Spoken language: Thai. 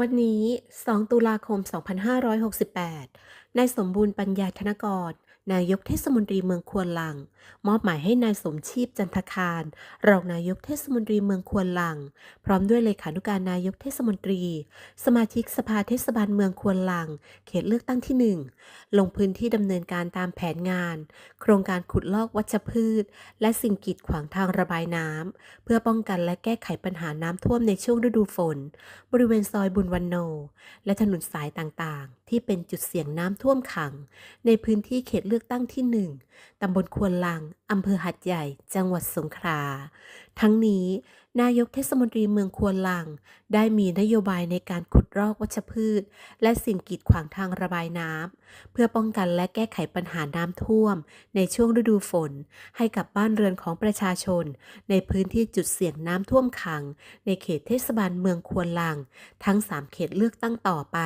วันนี้ 2 ตุลาคม 2568 นายสมบูรณ์ปัญญาธนกร นายกเทศมนตรีเมืองควนลัง มอบหมายให้นายสมชีพจันทคาร รองนายกเทศมนตรีเมืองควนลัง พร้อมด้วยเลขานุการนายกเทศมนตรี สมาชิกสภาเทศบาลเมืองควนลัง เขตเลือกตั้งที่ 1 ลงพื้นที่ดำเนินการตามแผนงาน โครงการขุดลอกวัชพืช และสิ่งกีดขวางทางระบายน้ำเพื่อป้องกันและแก้ไขปัญหาน้ำท่วมในช่วงฤดูฝน บริเวณซอยบุญวันโน และถนนสายต่างๆ ที่เป็นจุดเสี่ยงน้ำท่วมท่วมขัง ในพื้นที่เขตเลือกตั้งที่ 1 ตำบลควนลัง อำเภอหัดใหญ่ จังหวัดสงขลา ทั้งนี้ นายกเทศมนตรีเมืองควนลัง ได้มีนโยบายในการขุดรอกวัชพืช และสิ่งกีดขวางทางระบายน้ำ เพื่อป้องกันและแก้ไขปัญหาน้ำท่วม ในช่วงฤดูฝน ให้กับบ้านเรือนของประชาชน ในพื้นที่จุดเสี่ยงน้ำท่วมขัง ในเขตเทศบาลเมืองควนลัง ทั้ง 3 เขตเลือกตั้งต่อไป